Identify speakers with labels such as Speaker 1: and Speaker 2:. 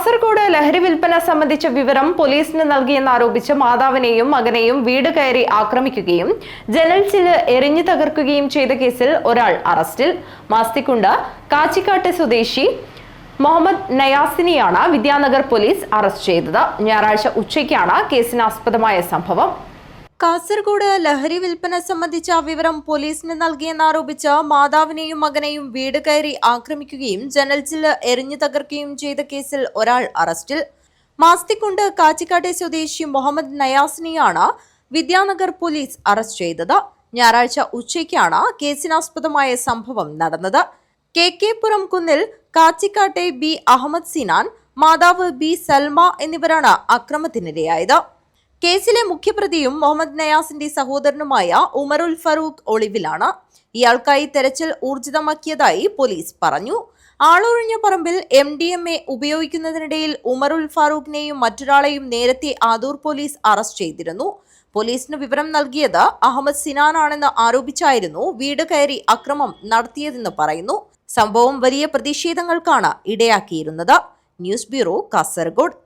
Speaker 1: കാസർഗോഡ് ലഹരി വിൽപ്പന സംബന്ധിച്ച വിവരം പോലീസിന് നൽകിയെന്നാരോപിച്ച് മാതാവിനെയും മകനെയും വീട് കയറി ആക്രമിക്കുകയും ജനൽ ചില്ല് എറിഞ്ഞു തകർക്കുകയും ചെയ്ത കേസിൽ ഒരാൾ അറസ്റ്റിൽ. മാസ്തിക്കുണ്ട് കാച്ചിക്കാട്ട് സ്വദേശി മുഹമ്മദ് നയാസിനെയാണ് വിദ്യാനഗർ പോലീസ് അറസ്റ്റ് ചെയ്തത്. ഞായറാഴ്ച ഉച്ചയ്ക്കാണ് കേസിനാസ്പദമായ സംഭവം. കാസർഗോഡ് ലഹരി വിൽപ്പന സംബന്ധിച്ച വിവരം പോലീസിന് നൽകിയെന്നാരോപിച്ച് മാതാവിനെയും മകനെയും വീട് കയറി ആക്രമിക്കുകയും ജനൽ ചില്ല് എറിഞ്ഞു തകർക്കുകയും ചെയ്ത കേസിൽ ഒരാൾ അറസ്റ്റിൽ. മാസ്തിക്കുണ്ട് കാച്ചിക്കാട്ടെ സ്വദേശി മുഹമ്മദ് നയാസിനെയാണ് വിദ്യാനഗർ പോലീസ് അറസ്റ്റ് ചെയ്തത്. ഞായറാഴ്ച ഉച്ചയ്ക്കാണ് കേസിനാസ്പദമായ സംഭവം നടന്നത്. കെ കെ പുറം കുന്നിൽ കാച്ചിക്കാട്ടെ ബി അഹമ്മദ് സിനാൻ മാതാവ് ബി സൽമ എന്നിവരാണ് അക്രമത്തിനിരയായത്. കേസിലെ മുഖ്യപ്രതിയും മുഹമ്മദ് നയാസിന്റെ സഹോദരനുമായ ഉമറുൽ ഫറൂഖ് ഒളിവിലാണ്. ഇയാൾക്കായി തെരച്ചിൽ ഊർജിതമാക്കിയതായി പോലീസ് പറഞ്ഞു. ആളൊഴിഞ്ഞ പറമ്പിൽ എം ഡി എം എ ഉപയോഗിക്കുന്നതിനിടയിൽ ഉമറുൽ ഫാറൂഖിനെയും മറ്റൊരാളെയും നേരത്തെ ആദൂർ പോലീസ് അറസ്റ്റ് ചെയ്തിരുന്നു. പോലീസിന് വിവരം നൽകിയത് അഹമ്മദ് സിനാനാണെന്ന് ആരോപിച്ചായിരുന്നു വീട് കയറി അക്രമം നടത്തിയതെന്ന് പറയുന്നു. സംഭവം വലിയ പ്രതിഷേധങ്ങൾക്കാണ് ഇടയാക്കിയിരുന്നത്. News bureau Kasaragod.